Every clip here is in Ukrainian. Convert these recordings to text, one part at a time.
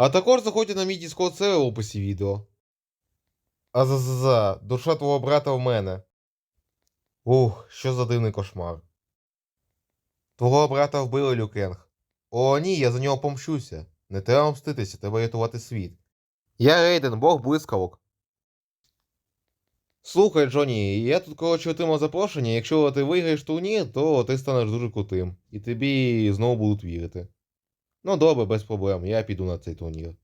А також заходьте на мій Discord сервер в описі відео. Азазаза, душа твого брата в мене. Ух, що за дивний кошмар. Твого брата вбили Люкенг. О, ні, я за нього помщуся. Не треба мститися, треба рятувати світ. Я Рейден, бог блискавок. Слухай, Джоні, я тут, коротше, отримав запрошення. Якщо ти виграєш турнір, то ти станеш дуже крутим. І тобі знову будуть вірити. Ну, добре, без проблем, я піду на цей турнір.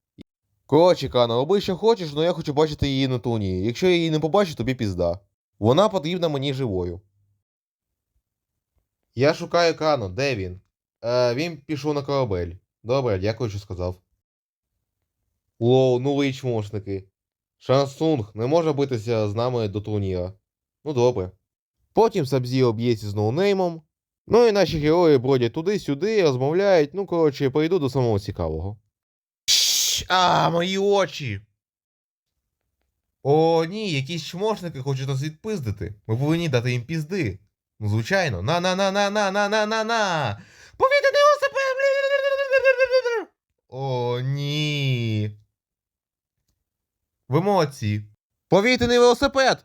Коротше, Кано, роби що хочеш, але я хочу бачити її на турнірі. Якщо я її не побачу, тобі пізда. Вона потрібна мені живою. Я шукаю Кано, де він? Е, він пішов на корабель. Добре, дякую, що сказав. Лоу, ну ви чмошники. Шансунг не може битися з нами до турніра. Ну добре. Потім Сабзіо б'ється з ноунеймом. Ну і наші герої бродять туди-сюди, розмовляють. Ну, коротше, перейду до самого цікавого. А, мої очі. О, ні, якісь чмошники хочуть нас відпиздити. Ми повинні дати їм пізди. Ну, звичайно. На-на-на-на-на-на-на-на-на. Повітряний велосипед! О, ні. В емоції. Повітряний велосипед!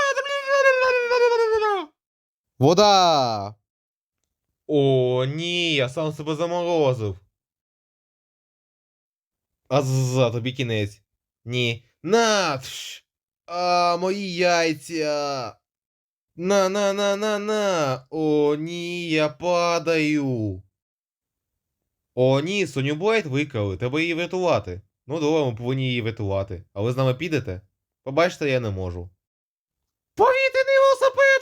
Вода! О, ні, я сам себе заморозив. А за тобі кінець. Ні. На! А, мої яйця. На на на на на. О, ні, я падаю. О, ні, Соню Блейд викрали, треба її врятувати. Ну добре, ми повинні її врятувати. А ви з нами підете? Побачите, я не можу. Повітряний велосипед!